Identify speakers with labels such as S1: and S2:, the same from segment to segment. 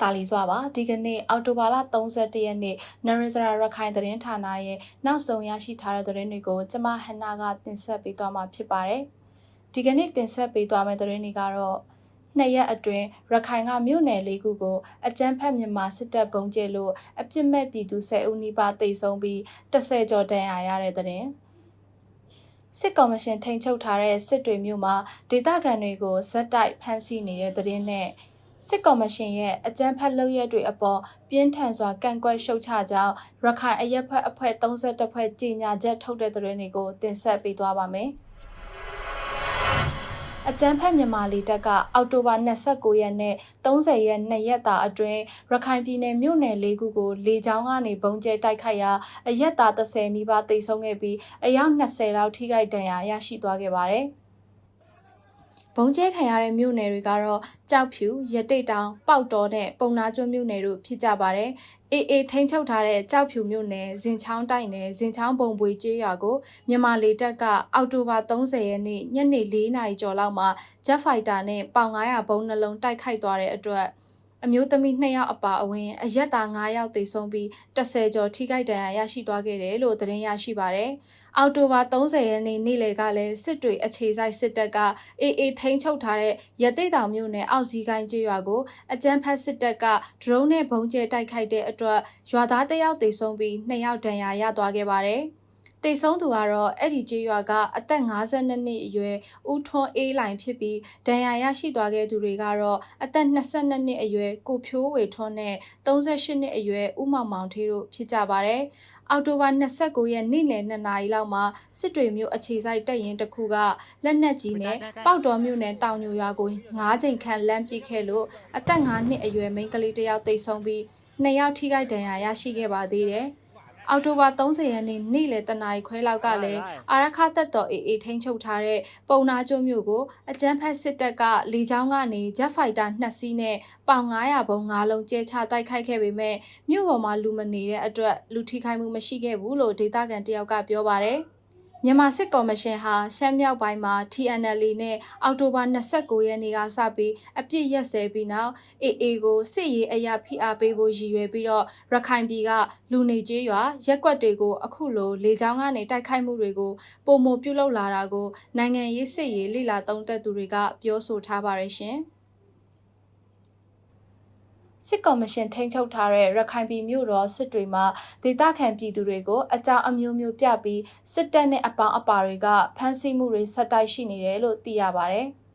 S1: တာလီစွာပါဒီကနေ့အောက်တိုဘာလ31ရက်နေ့နရစရာရခိုင်သတင်းဌာနရဲ့နောက်ဆုံးရရှိထားတဲ့သတင်းတွေကိုကျမဟန်နာကတင်ဆက်ပေးသွားမှာဖြစ်ပါတယ်ဒီကနေ့တင်ဆက်ပေးသွားမယ့်သတင်းတွေကတော့နှစ်ရက်အတွင်းရခိုင်ကမြို့နယ်လေးခုကိုအကြမ်းဖက်မြန်မာစစ်တပ်ပုံကျဲလို့အပြစ်မဲ့ပြည်သူ10ဦးနီးပါးတိတ်ဆုံးပြီး10ကျော်တန်ရာရတဲ့သတင်းစစ်ကော်မရှင်ထိန်းချုပ်ထားတဲ့စစ်တွေမျိုးမှာဒေသခံတွေကိုဇက်တိုက်ဖမ်းဆီးနေတဲ့သတင်းနဲ့ စစ်ကော်မရှင်ရဲ့အကြမ်းဖက်လုပ်ရက်တွေအပေါ်ပြင်းထန်စွာကန့်ကွက်ရှုတ်ချကြောင်းရခိုင်အရက်ဖက်အဖွဲ့32ဖွဲ့ကြေညာချက်ထုတ်တဲ့သတင်းတွေကိုတင်ဆက်ပေးသွားပါမယ်။အကြမ်းဖက်မြန်မာလီတပ်ကအောက်တိုဘာ29ရက်နဲ့30ရက်2ရက်တာအတွင်းရခိုင်ပြည်နယ်မြို့နယ်၄ခုကိုလေကြောင်းကနေပုံကျဲတိုက်ခိုက်ရာအရက်သား30နီးပါးတိတ်ဆုံးခဲ့ပြီးအယောက်20လောက်ထိခိုက်ဒဏ်ရာရရှိသွားခဲ့ပါတယ်။ ဘုံကျဲခံရတဲ့မြို့နယ်တွေကတော့ကြောက်ဖြူရတိတ်တောင်ပေါက်တော်နဲ့ပုံနာကျွန်းမြို့နယ်တို့ဖြစ်ကြပါတယ်။အေးအေးထိန်းချုပ်ထားတဲ့ကြောက်ဖြူမြို့နယ်ဇင်ချောင်းတိုက်နယ်ဇင်ချောင်းပုံပွေကျေးရွာကိုမြန်မာလေတပ်ကအောက်တိုဘာ30ရက်နေ့ညနေ4နာရီကျော်လောက်မှာ Jet Fighter နဲ့ပေါင်900ဘုံနှလုံးတိုက်ခိုက်သွားတဲ့အတွက် အမျိုးသမီး2ယောက်အပါအဝင်အရက်သား9ယောက်သေဆုံးပြီး10ကျော်ထိခိုက်ဒဏ်ရာရရှိသွားခဲ့တယ်လို့သတင်းရရှိပါတယ်။အောက်တိုဘာ30ရက်နေ့နေ့လယ်ကလည်းစစ်တွေအခြေစိုက်စစ်တပ်ကအေးအေးထိန်းချုပ်ထားတဲ့ရတိတ်တောင်မြို့နယ်အောက်စည်းကိုင်းကျေးရွာကိုအကြမ်းဖက်စစ်တပ်ကဒရုန်းနဲ့ဘုံကျဲတိုက်ခိုက်တဲ့အတွက်ရွာသားတယောက်သေဆုံးပြီး2ယောက်ဒဏ်ရာရသွားခဲ့ပါတယ်။ တိတ်ဆုံးသူကတော့အဲ့ဒီကျေးရွာကအသက်52နှစ်အရွယ်ဦးထွန်းအေးလိုင်ဖြစ်ပြီးဒဏ်ရာရရှိသွားခဲ့သူတွေကတော့အသက်22နှစ်အရွယ်ကိုဖြိုးဝေထွန်းနဲ့38နှစ်အရွယ်ဦးမောင်မောင်ထေးတို့ဖြစ်ကြပါတယ်။အောက်တိုဘာ29ရက်နေ့လယ်2နာရီလောက်မှာစစ်တွေမြို့အခြေစိုက်တပ်ရင်းတစ်ခုကလက်နက်ကြီးနဲ့ပေါက်တော်မြို့နယ်တောင်ညိုရွာကို9ချိန်ခန့်လမ်းပစ်ခဲ့လို့အသက်9နှစ်အရွယ်မိန်းကလေးတစ်ယောက်တိတ်ဆုံးပြီး2ယောက်ထိခိုက်ဒဏ်ရာရရှိခဲ့ပါသေးတယ်။ အောက်တိုဘာ30ရက်နေ့နေ့လယ်တနာရီခွဲလောက်ကလည်းအာရခတပ်တော်အေအေထိန်းချုပ်ထားတဲ့ပုံနာကျွန်းမြို့ကိုအကြမ်းဖက်စစ်တပ်ကလေကြောင်းကနေ Jet Fighter 2စီးနဲ့ပေါင်900ဘုံ9လုံးကျဲချတိုက်ခိုက်ခဲ့ပေမဲ့မြို့ပေါ်မှာလူမနေတဲ့အတွက်လူထိခိုက်မှုမရှိခဲ့ဘူးလို့ဒေသခံတယောက်ကပြောပါတယ်။ မြန်မာစစ်ကော်မရှင်ဟာရှမ်းမြောက်ပိုင်းမှာ TNL နဲ့အောက်တိုဘာ29ရက်နေ့ကစပြီးအပြစ်ရက်စဲပြီးနောက် AA ကိုစစ်ရေးအရာဖိအားပေးဖို့ရည်ရွယ်ပြီးတော့ရခိုင်ပြည်ကလူနေကျေးရွာရက်ကွက်တွေကိုအခုလိုလေကြောင်းကနေတိုက်ခိုက်မှုတွေကိုပုံမပြုလုပ်လာတာကိုနိုင်ငံရေးစစ်ရေးလိလာသုံးသက်သူတွေကပြောဆိုထားပါရရှင်။ စစ်ကော်မရှင်ထိန်းချုပ်ထားတဲ့ရခိုင်ပြည်မြို့တော်စစ်တွေမှာဒေသခံပြည်သူတွေကိုအကြောင်းအမျိုးမျိုးပြပြီးစစ်တပ်နဲ့အပေါင်းအပါတွေကဖမ်းဆီးမှုတွေဆက်တိုက်ရှိနေတယ်လို့သိရပါဗျ။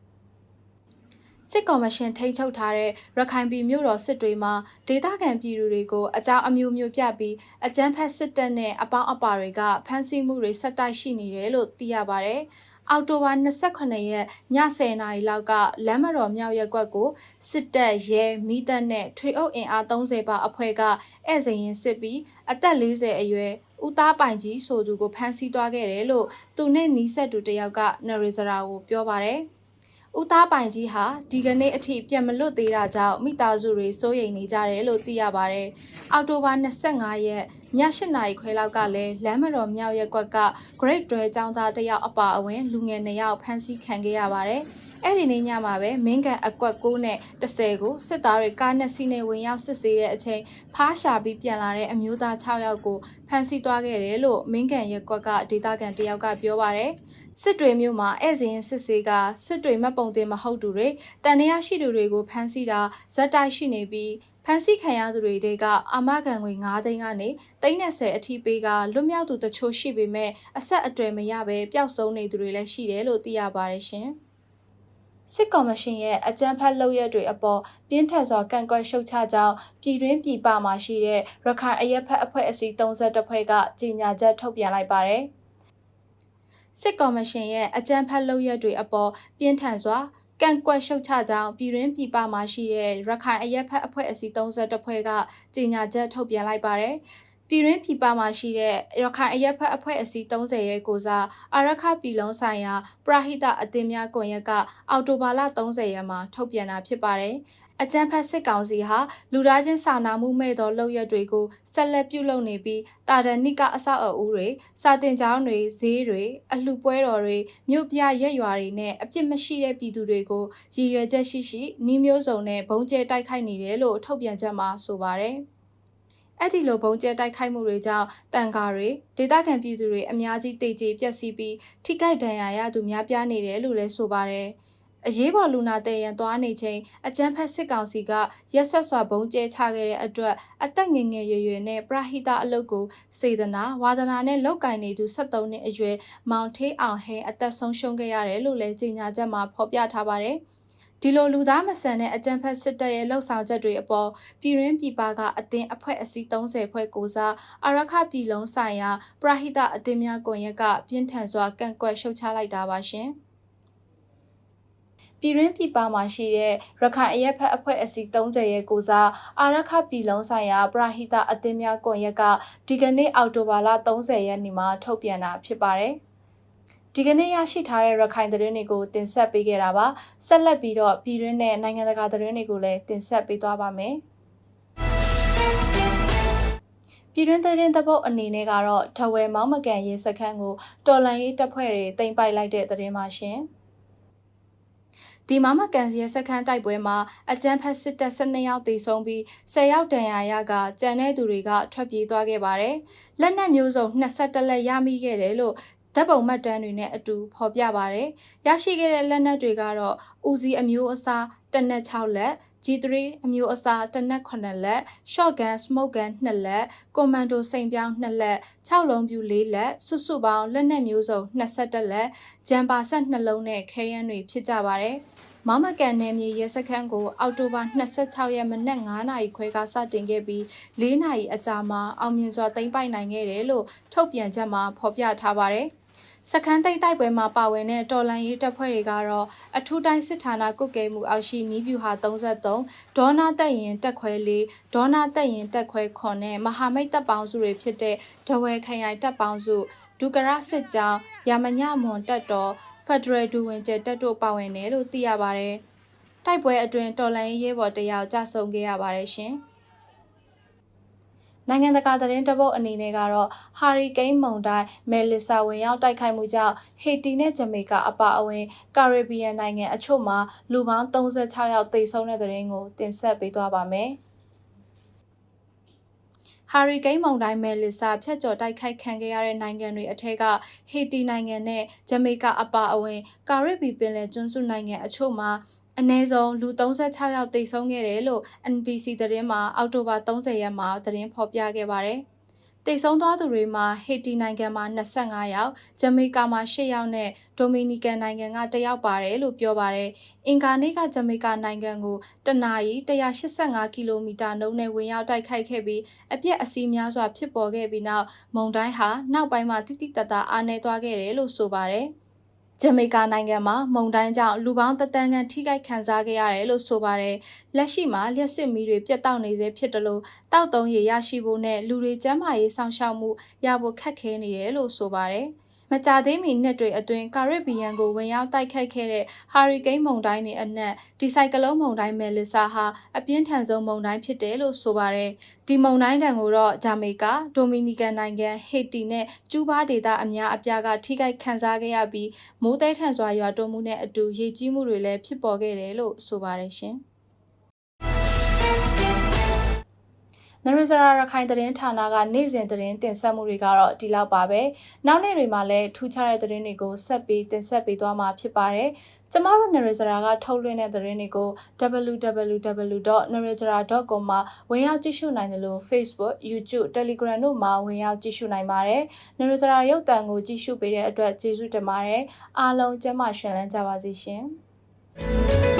S1: စစ်ကော်မရှင်ထိန်းချုပ်ထားတဲ့ရခိုင်ပြည်မြို့တော်စစ်တွေမှာဒေသခံပြည်သူတွေကိုအကြောင်းအမျိုးမျိုးပြပြီးအကြမ်းဖက်စစ်တပ်နဲ့အပေါင်းအပါတွေကဖမ်းဆီးမှုတွေဆက်တိုက်ရှိနေတယ်လို့သိရပါဗျ။ အောက်တိုဘာ28ရက်ည10:00နာရီလောက်ကလမ်းမတော်မြောက်ရက်ကွက်ကိုစစ်တပ်ရဲမိတပ်နဲ့ထွေအုပ်အင်အား30ပါအဖွဲ့ကဧည့်စိန်ရင်စစ်ပြီးအသက်40အရွယ်ဦးသားပိုင်ကြီးဆိုသူကိုဖမ်းဆီးသွားခဲ့တယ်လို့သူနဲ့နီးစပ်သူတယောက်ကနရီဇရာကိုပြောပါတယ်။ ဦးသားပိုင်ကြီးဟာဒီကနေ့အထိပြန်မလွတ်သေးတာကြောင့်မိသားစုတွေစိုးရိမ်နေကြတယ်လို့သိရပါတယ်။အောက်တိုဘာ25ရက်ည8နာရီခွဲလောက်ကလည်းလမ်းမတော်မြောက်ရက်ကွက်က Great တွဲចောင်းသားတယောက်အပါအဝင်လူငယ်2ယောက်ဖမ်းဆီးခံခဲ့ရပါတယ်။အဲ့ဒီနေ့ညမှာပဲမင်းကန်အကွက်6နဲ့10ကိုစစ်သားတွေကားနဲ့စီးနေဝင်ရောက်စစ်ဆေးတဲ့အချိန်ဖားရှာပြီးပြန်လာတဲ့အမျိုးသား6ယောက်ကိုဖမ်းဆီးသွားခဲ့တယ်လို့မင်းကန်ရက်ကွက်ကဒေသခံတယောက်ကပြောပါတယ်။ စစ်တွေမျိုးမှာဧည့်စဉ်စစ်ဆေးကစစ်တွေမှတ်ပုံတင်မဟုတ်သူတွေတန်တရားရှိသူတွေကိုဖမ်းဆီးတာဇက်တိုက်ရှိနေပြီးဖမ်းဆီးခံရသူတွေတဲကအာမခံငွေ9သိန်းကနေ30အထိပေးကလွတ်မြောက်သူတချို့ရှိပေမဲ့အဆက်အသွယ်မရဘဲပျောက်ဆုံးနေသူတွေလည်းရှိတယ်လို့သိရပါတယ်ရှင်။စစ်ကော်မရှင်ရဲ့အကြမ်းဖက်လုပ်ရက်တွေအပေါ်ပြင်းထန်စွာကန့်ကွက်ရှုတ်ချကြောင်းပြည်တွင်းပြည်ပမှာရှိတဲ့ရခိုင်အရက်ဖက်အဖွဲ့အစည်း32ဖွဲ့ကကြေညာချက်ထုတ်ပြန်လိုက်ပါတယ်။ စစ်ကော်မရှင်ရဲ့အကြမ်းဖက်လုပ်ရက်တွေအပေါ်ပြင်းထန်စွာကန့်ကွက်ရှုတ်ချကြောင်းပြည်တွင်းပြည်ပမှာရှိတဲ့ရခိုင်အရက်ဖက်အဖွဲ့အစည်း32ဖွဲ့ကကြေညာချက်ထုတ်ပြန်လိုက်ပါတယ်။ ပြည်ရင်းပြည်ပမှာရှိတဲ့ရခိုင်အရက်ဖက်အဖွဲ့အစည်း30ရဲ့ကိုစားအာရခပြည်လုံးဆိုင်ရာပရဟိတအသင်းများကွန်ရက်ကအော်တိုဘာလ30ရက်မှာထုတ်ပြန်တာဖြစ်ပါတယ်။အကြံဖက်စစ်ကောင်စီဟာလူသားချင်းစာနာမှုမဲ့သောလုပ်ရက်တွေကိုဆက်လက်ပြုလုပ်နေပြီးတာဒဏိကအဆောက်အဦတွေစာတင်ကျောင်းတွေဈေးတွေအလှပွဲတော်တွေမြို့ပြရက်ရွာတွေနဲ့အပြစ်မရှိတဲ့ပြည်သူတွေကိုရည်ရွယ်ချက်ရှိရှိနှီးမျိုးစုံနဲ့ဘုံကျဲတိုက်ခိုက်နေတယ်လို့ထုတ်ပြန်ချက်မှာဆိုပါတယ်။ အဲ့ဒီလိုဘုံကျဲတိုက်ခိုက်မှုတွေကြောင့်တန်ကာတွေဒေသခံပြည်သူတွေအများကြီးတိတ်ကြေပျက်စီးပြီးထိခိုက်ဒဏ်ရာရသူများပြားနေတယ်လို့လည်းဆိုပါတယ်။အရေးပေါ်လူနာတဲ့ရန်သွားနေချိန်အကြမ်းဖက်စစ်ကောင်စီကရက်ဆက်စွာဘုံကျဲချခဲ့တဲ့အတွက်အသက်ငယ်ငယ်ရွယ်ရွယ်နဲ့ပရဟိတအလုပ်ကိုစေတနာဝါဒနာနဲ့လောက်ကင်နေသူ73နှစ်အရွယ်မောင်ထေးအောင်ဟဲအသက်ဆုံးရှုံးခဲ့ရတယ်လို့လည်းကြေညာချက်မှာဖော်ပြထားပါတယ်။ ဒီလိုလူသားမဆန်တဲ့အကြံဖက်စစ်တပ်ရဲ့လှုပ်ဆောင်ချက်တွေအပေါ်ပြည်ရင်းပြည်ပကအသင်းအဖွဲ့အစည်း30ဖွဲ့ကိုစားအရခပြည်လုံးဆိုင်ရာပရဟိတအသင်းများကွန်ရက်ကပြင်းထန်စွာကန့်ကွက်ရှုတ်ချလိုက်တာပါရှင်။ပြည်ရင်းပြည်ပမှာရှိတဲ့ရခိုင်အရက်ဖက်အဖွဲ့အစည်း30ရဲ့ကိုစားအာရခပြည်လုံးဆိုင်ရာပရဟိတအသင်းများကွန်ရက်ကဒီကနေ့အောက်တိုဘာလ30ရက်နေ့မှာထုတ်ပြန်တာဖြစ်ပါတယ်။ ဒီကနေ့ရရှိထားတဲ့ရခိုင်သတင်းတွေကိုတင်ဆက်ပေးခဲ့တာပါဆက်လက်ပြီးတော့ပြည်တွင်းနဲ့နိုင်ငံတကာသတင်းတွေကိုလည်းတင်ဆက်ပေးသွားပါမယ်ပြည်တွင်းသတင်းသဘောအနေနဲ့ကတော့ထဝယ်မောင်းမကန်ရေးစခန်းကိုတော်လန်ရေးတပ်ဖွဲ့တွေတင်ပိုက်လိုက်တဲ့သတင်းပါရှင်ဒီမမကန်စီရဲ့စခန်းတိုက်ပွဲမှာအကြမ်းဖက်စစ်တပ်12ယောက်သေဆုံးပြီး10ယောက်ဒဏ်ရာရကကြံတဲ့သူတွေကထွက်ပြေးသွားခဲ့ပါတယ်။လက်နက်မျိုးစုံ22လက်ရမိခဲ့တယ်လို့ ဓာတ်ပုံမှတ်တမ်းတွေနဲ့အတူဖော်ပြပါရယ်ရရှိခဲ့တဲ့လက်နက်တွေကတော့ဦးစီးအမျိုးအစားတနက်6လက် G3 အမျိုးအစားတနက်9လက် shotgun smoke gun 2လက် commando စိန်ပြောင်း2လက်6လုံးပြူ4လက်စုစုပေါင်းလက်နက်မျိုးစုံ22လက်ဂျမ်ပါဆက်2လုံးနဲ့ခဲယမ်းတွေဖြစ်ကြပါတယ်မမကန်နယ်မြေရဲစခန်းကိုအောက်တိုဘာ26ရက်မနက်9နာရီခွဲကစတင်ခဲ့ပြီး4နာရီအကြာမှာအောင်မြင်စွာသိမ်းပိုက်နိုင်ခဲ့တယ်လို့ထုတ်ပြန်ချက်မှာဖော်ပြထားပါတယ်။ စခန်းသိမ်းတိုက်ပွဲမှာပါဝင်တဲ့တော်လန်ရေးတပ်ဖွဲ့တွေကတော့အထူးတိုင်းစစ်ဌာနကုတ်ကဲမှုအောက်ရှိနီးဗျူဟာ33ဒေါနာတက်ရင်တက်ခွဲ4ဒေါနာတက်ရင်တက်ခွဲ9နဲ့မဟာမိတ်တပ်ပေါင်းစုတွေဖြစ်တဲ့ဒဝဲခရိုင်တပ်ပေါင်းစုဒုကရစစ်ကြောင်းရမညမွန်တပ်တော်ဖက်ဒရယ်ဒူဝင်ကျတပ်တို့ပါဝင်တယ်လို့သိရပါတယ်။တိုက်ပွဲအတွင်းတော်လန်ရေးရဲဘော်တယောက်ကြဆုံခဲ့ရပါတယ်ရှင်။ နိုင်ငံတကာသတင်းတပုတ်အနေနဲ့ကတော့ဟာရီကိန်းမုန်တိုင်းမယ်လီဆာဝင်ရောက်တိုက်ခိုက်မှုကြောင့်ဟေတီနဲ့ဂျမေကာအပါအဝင်ကာရစ်ဘီယန်နိုင်ငံအချို့မှာလူပေါင်း36ယောက်သေဆုံးတဲ့သတင်းကိုတင်ဆက်ပေးသွားပါမယ်။ဟာရီကိန်းမုန်တိုင်းမယ်လီဆာဖြတ်ကျော်တိုက်ခိုက်ခံခဲ့ရတဲ့နိုင်ငံတွေအထက်ကဟေတီနိုင်ငံနဲ့ဂျမေကာအပါအဝင် ကာရစ်ဘီပင်လယ်ကျွန်းစုနိုင်ငံအချို့မှာ အနည်းဆုံးလူ36ယောက်တိတ်ဆုံးခဲ့တယ်လို့ NBC သတင်းမှာအောက်တိုဘာ30ရက်မှာသတင်းဖော်ပြခဲ့ပါတယ်။တိတ်ဆုံးသွားသူတွေမှာဟေတီနိုင်ငံမှာ25ယောက်၊ဂျမေကာမှာ10ယောက်နဲ့ဒိုမီနီကန်နိုင်ငံက1ယောက်ပါတယ်လို့ပြောပါတယ်။အင်ကာနေ့ကဂျမေကာနိုင်ငံကိုတနာရီ185ကီလိုမီတာနှုန်းနဲ့ဝင်ရောက်တိုက်ခိုက်ခဲ့ပြီးအပြက်အစီးများစွာဖြစ်ပေါ်ခဲ့ပြီးနောက်မုန်တိုင်းဟာနောက်ပိုင်းမှာတိတိတတ်တာအားနည်းသွားခဲ့တယ်လို့ဆိုပါတယ်။ ဂျမေကာနိုင်ငံမှာမုန်တိုင်းကြောင့်လူပေါင်းတသန်းခန့်ထိခိုက်ခံစားခဲ့ရတယ်လို့ဆိုပါတယ်။လက်ရှိမှာလျှက်စစ်မီးတွေပြတ်တောက်နေစေဖြစ်တယ်လို့တောက်တုံးရရရှိဖို့နဲ့လူတွေကျန်းမာရေးစောင့်ရှောက်မှုရဖို့ခက်ခဲနေတယ်လို့ဆိုပါတယ်။ မကြသေးမီနှစ်တွေအတွင်းကာရစ်ဘီယန်ကိုဝင်ရောက်တိုက်ခတ်ခဲ့တဲ့ဟာရီကိန်းမုန်တိုင်းတွေအနက်ဒီဆိုင်ကလုန်းမုန်တိုင်းမယ်လီဆာဟာအပြင်းထန်ဆုံးမုန်တိုင်းဖြစ်တယ်လို့ဆိုပါတယ်။ဒီမုန်တိုင်းတံကိုတော့ဂျာမေကာ၊ဒိုမီနီကန်နိုင်ငံ၊ဟေတီနဲ့ကျူးဘားဒေသအများအပြားကထိခိုက်ခံစားခဲ့ရပြီးမိုးတဲထန်စွာရွာသွန်းမှုနဲ့အတူရေကြီးမှုတွေလည်းဖြစ်ပေါ်ခဲ့တယ်လို့ဆိုပါတယ်ရှင်။ နရဇရာရခိုင်သတင်းဌာနကနေ့စဉ်သတင်းတင်ဆက်မှုတွေကတော့ဒီလောက်ပါပဲ။နောက်နေ့တွေမှာလည်းထူးခြားတဲ့သတင်းတွေကိုဆက်ပြီးတင်ဆက်ပေးသွားမှာဖြစ်ပါတယ်။ကျမတို့နရဇရာကထုတ်လွှင့်တဲ့သတင်းတွေကို www.narajara.com မှာဝင်ရောက်ကြည့်ရှုနိုင်တယ်လို့ Facebook, YouTube, Telegram တို့မှာဝင်ရောက်ကြည့်ရှုနိုင်ပါတယ်။နရဇရာရုပ်သံကိုကြည့်ရှုပေးတဲ့အတွက်ကျေးဇူးတင်ပါတယ်။အားလုံးကျမ်းမာရှင်လန်းကြပါစေရှင်။